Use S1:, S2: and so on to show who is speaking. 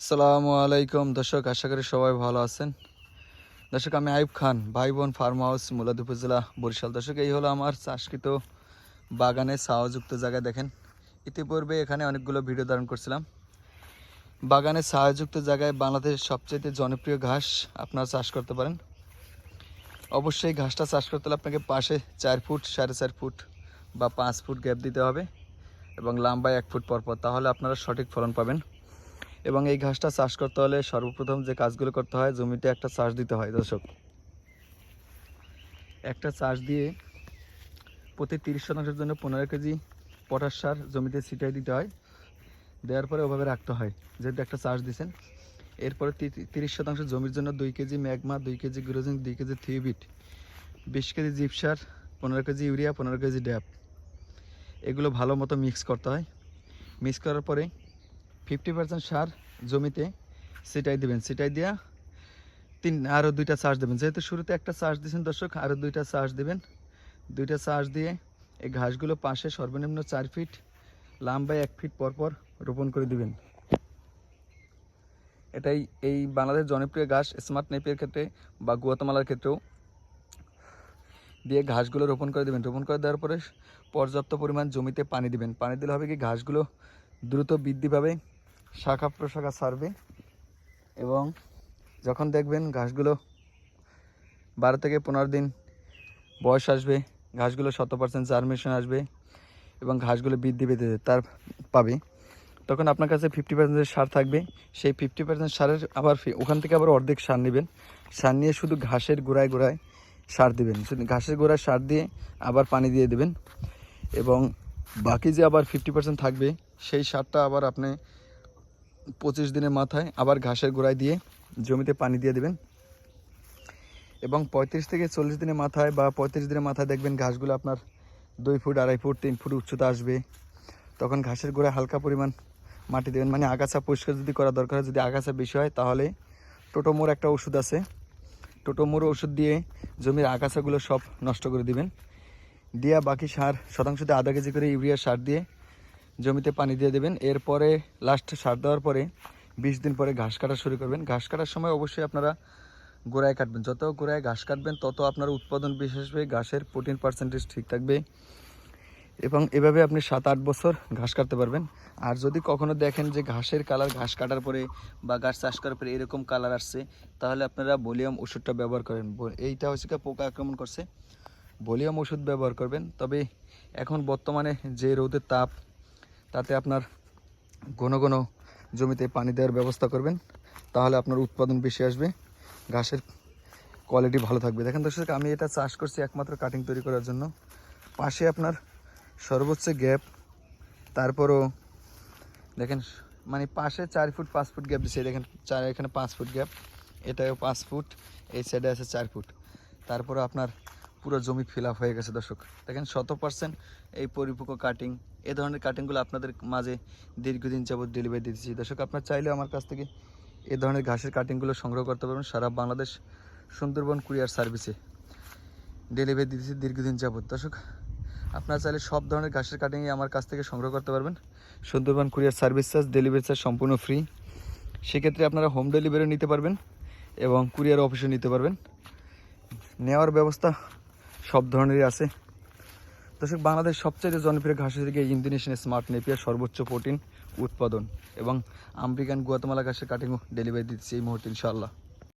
S1: আসসালামু আলাইকুম। দর্শক, আশা করি সবাই ভালো আছেন। দর্শক, আমি আইব খান ভাই বোন ফার্ম হাউস মুলাদ উপজেলা বরিশাল। দর্শক, এই হলো আমার চাষকৃত বাগানে ছাওয়াযুক্ত জায়গা, দেখেন। ইতিপূর্বে এখানে অনেকগুলো ভিডিও ধারণ করছিলাম। বাগানে ছাওয়াযুক্ত জায়গায় বাংলাদেশের সবচেয়ে জনপ্রিয় ঘাস আপনারা চাষ করতে পারেন। অবশ্যই ঘাসটা চাষ করতে হলে আপনাকে পাশে চার ফুট, সাড়ে চার ফুট বা পাঁচ ফুট গ্যাপ দিতে হবে এবং লম্বায় এক ফুট পর পর তাহলে আপনারা সঠিক ফলন পাবেন। এবং এই ঘাসটা চাষ করতে হলে সর্বপ্রথম যে কাজগুলো করতে হয়, জমিতে একটা চাষ দিতে হয়, দর্শক। একটা চাষ দিয়ে প্রতি তিরিশ শতাংশের জন্য পনেরো কেজি পটাশ সার জমিতে ছিটাই দিতে হয়। দেওয়ার পরে ওভাবে রাখতে হয়। যেহেতু একটা চাষ দিছেন এরপরে তিরিশ শতাংশ জমির জন্য দুই কেজি ম্যাগমা, দুই কেজি গ্রোজিন, দুই কেজি থিউবিট বিশ কেজি জিপসার পনেরো কেজি ইউরিয়া, পনেরো কেজি ড্যাপ। এগুলো ভালো মতো মিক্স করতে হয়। মিক্স করার পরে ফিফটি পার্সেন্ট সার জমিতে সেটাই দিবেন। সেটাই দিয়া তিন আরও দুইটা চার্জ দেবেন। যেহেতু শুরুতে একটা চার্জ দিয়েছেন দর্শক আরও দুইটা চার্জ দেবেন। দুইটা চার্জ দিয়ে এই ঘাসগুলো পাশে সর্বনিম্ন চার ফিট লম্বায় এক ফিট পর পর রোপণ করে দিবেন। এটাই এই বাংলাদেশ জনপ্রিয় ঘাস স্মার্ট নেপের ক্ষেত্রে বা গুয়াতমালার ক্ষেত্রেও দিয়ে ঘাসগুলো রোপণ করে দেবেন। রোপণ করে দেওয়ার পরে পর্যাপ্ত পরিমাণ জমিতে পানি দিবেন। পানি দিলে হবে কি ঘাসগুলো দ্রুত বৃদ্ধি পাবে। শাখা প্রশাখা ছাড়বে এবং যখন দেখবেন ঘাসগুলো বারো থেকে পনেরো দিন বয়স আসবে, ঘাসগুলো শত পার্সেন্ট জার্মিনেশন আসবে এবং ঘাসগুলো বৃদ্ধি পেতে তার পাবে, তখন আপনার কাছে ফিফটি পার্সেন্টের সার থাকবে। সেই ফিফটি পার্সেন্ট সারের আবার ওখান থেকে আবার অর্ধেক সার নেবেন। সার নিয়ে শুধু ঘাসের গোড়ায় গোড়ায় সার দিবেন। ঘাসের গোড়ায় সার দিয়ে আবার পানি দিয়ে দেবেন এবং বাকি যে আবার ফিফটি পার্সেন্ট থাকবে, সেই সারটা আবার আপনি পঁচিশ দিনের মাথায় আবার ঘাসের গোড়ায় দিয়ে জমিতে পানি দিয়ে দেবেন। এবং পঁয়ত্রিশ থেকে চল্লিশ দিনের মাথায় বা পঁয়ত্রিশ দিনের মাথায় দেখবেন ঘাসগুলো আপনার দুই ফুট, আড়াই ফুট, তিন ফুট উচ্চতা আসবে। তখন ঘাসের গোড়ায় হালকা পরিমাণ মাটি দেবেন। মানে আগাছা পরিষ্কার যদি করা দরকার হয়, যদি আগাছা বেশি হয়, তাহলে টোটোমোর একটা ওষুধ আছে। টোটোমোর ওষুধ দিয়ে জমির আগাছাগুলো সব নষ্ট করে দিবেন। দিয়া বাকি সার শতাংশতে আধা কেজি করে ইউরিয়া সার দিয়ে জমিতে পানি দিয়ে দেবেন। এরপরে লাস্ট সার দেওয়ার পরে বিশ দিন পরে ঘাস কাটা শুরু করবেন। ঘাস কাটার সময় অবশ্যই আপনারা গোড়ায় কাটবেন। যত গোড়ায় ঘাস কাটবেন, তত আপনার উৎপাদন বেশি আসবে, ঘাসের প্রোটিন পার্সেন্টেজ ঠিক থাকবে এবং এভাবে আপনি সাত, আট বছর ঘাস কাটতে পারবেন। আর যদি কখনো দেখেন যে ঘাসের কালার ঘাস কাটার পরে বা ঘাস চাষ করার পরে এরকম কালার আসছে, তাহলে আপনারা ভলিউম ওষুধটা ব্যবহার করেন। এইটা হচ্ছে কি পোকা আক্রমণ করছে। ভলিউম ওষুধ ব্যবহার করবেন। তবে এখন বর্তমানে যে রোদের তাপ তাতে আপনার ঘন ঘন জমিতে পানি দেওয়ার ব্যবস্থা করবেন, তাহলে আপনার উৎপাদন বেশি আসবে, ঘাসের কোয়ালিটি ভালো থাকবে। দেখেন দর্শক, আমি এটা চাষ করছি একমাত্র কাটিং তৈরি করার জন্য। পাশে আপনার সর্বোচ্চ গ্যাপ তারপরও দেখেন মানে পাশে চার ফুট, পাঁচ ফুট গ্যাপ দিচ্ছে দেখেন, চার, এখানে পাঁচ ফুট গ্যাপ এটাও পাঁচ ফুট, এই সাইডে আছে চার ফুট। তারপরে আপনার পুরো জমি ফিল হয়ে গেছে দর্শক। দেখেন শত পার্সেন্ট এই পরিপক্ক কাটিং এ ধরনের কাটিংগুলো আপনাদের মাঝে দীর্ঘদিন যাবত ডেলিভারি দিতেছি। দর্শক, আপনার চাইলে আমার কাছ থেকে এ ধরনের ঘাসের কাটিংগুলো সংগ্রহ করতে পারবেন সারা বাংলাদেশ সুন্দরবন কুরিয়ার সার্ভিসে। ডেলিভারি দিতেছি দীর্ঘদিন যাবত দর্শক, আপনারা চাইলে সব ধরনের ঘাসের কাটিংই আমার কাছ থেকে সংগ্রহ করতে পারবেন। Sundarban courier service charge delivery charge সম্পূর্ণ ফ্রি সেক্ষেত্রে আপনারা হোম ডেলিভারি নিতে পারবেন এবং কুরিয়ার অফিসে নিতে পারবেন। নেওয়ার ব্যবস্থা সব ধরনেরই আছে। দর্শক, বাংলাদেশ সবচেয়ে জনপ্রিয় ঘাস দিকে ইন্দোনেশিয়ান স্মার্ট নেপিয়ার সর্বোচ্চ প্রোটিন উৎপাদন এবং আমেরিকান গুয়াতমালা ঘাসের কাটিংও ডেলিভারি দিচ্ছে এই মুহূর্তে ইনশাআল্লাহ।